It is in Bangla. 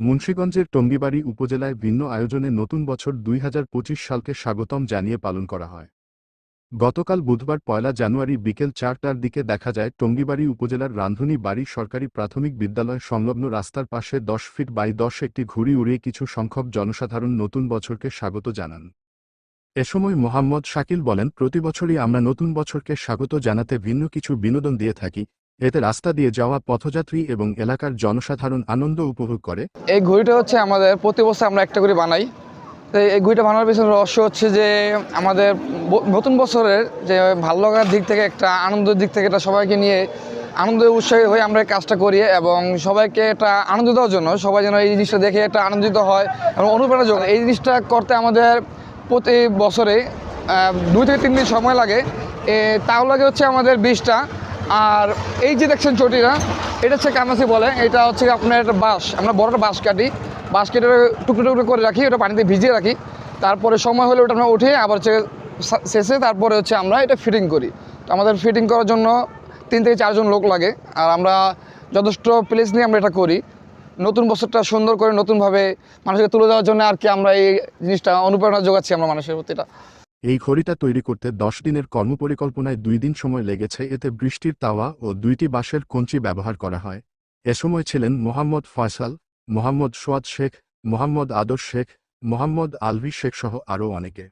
মুন্সিগঞ্জের টঙ্গিবাড়ি উপজেলায় ভিন্ন আয়োজনে নতুন বছর দুই সালকে স্বাগতম জানিয়ে পালন করা হয়। গতকাল বুধবার পয়লা জানুয়ারি বিকেল চারটার দিকে দেখা যায়, টঙ্গিবাড়ি উপজেলার রান্ধুনী বাড়ি সরকারি প্রাথমিক বিদ্যালয় সংলগ্ন রাস্তার পাশে দশ ফিট বাই দশ একটি ঘুড়ি উড়িয়ে কিছু সংখ্যক জনসাধারণ নতুন বছরকে স্বাগত জানান। এ সময় মোহাম্মদ শাকিল বলেন, প্রতি বছরই আমরা নতুন বছরকে স্বাগত জানাতে ভিন্ন কিছু বিনোদন দিয়ে থাকি এতে রাস্তা দিয়ে যাওয়া পথযাত্রী এবং এলাকার জনসাধারণ আনন্দ উপভোগ করে। এই ঘড়িটা হচ্ছে আমাদের প্রতি বছর আমরা একটা করে বানাই। তো এই ঘড়িটা বানানোর পিছনে রহস্য হচ্ছে যে আমাদের নতুন বছরের যে ভালো লাগার দিক থেকে একটা আনন্দের দিক থেকে এটা সবাইকে নিয়ে আনন্দ উৎসাহী হয়ে আমরা এই কাজটা করি এবং সবাইকে এটা আনন্দ দেওয়ার জন্য সবাই যেন এই জিনিসটা দেখে একটা আনন্দিত হয় এবং অনুপ্রেরণা যোগ এই জিনিসটা করতে আমাদের প্রতি বছরে দুই থেকে তিন দিন সময় লাগে। তাও লাগে হচ্ছে আমাদের বিষটা আর এই যে দেখছেন চটিটা এটা হচ্ছে কানাসি বলে, এটা হচ্ছে আপনার একটা বাঁশ, আমরা বড়টা বাঁশ কাটি। বাঁশ কেটে টুকরো টুকরো করে রাখি, ওটা পানিতে ভিজিয়ে রাখি। তারপরে সময় হলে ওটা আমরা উঠে আবার হচ্ছে শেষে তারপরে হচ্ছে আমরা এটা ফিটিং করি। তো আমাদের ফিটিং করার জন্য তিন থেকে চারজন লোক লাগে, আর আমরা যথেষ্ট প্লেস নিয়ে আমরা এটা করি। নতুন বছরটা সুন্দর করে নতুনভাবে মানুষকে তুলে দেওয়ার জন্য আর কি আমরা এই জিনিসটা অনুপ্রেরণা যোগাচ্ছি আমরা মানুষের প্রতি এটা। এই ঘড়িটা তৈরি করতে দশ দিনের কর্মপরিকল্পনায় দুই দিন সময় লেগেছে। এতে বৃষ্টির তাওয়া ও দুইটি বাঁশের কঞ্চি ব্যবহার করা হয়। এ সময় ছিলেন মোহাম্মদ ফয়সাল, মোহাম্মদ সোয়াদ শেখ, মোহাম্মদ আদর শেখ, মোহাম্মদ আলভি শেখ সহ আরও অনেকে।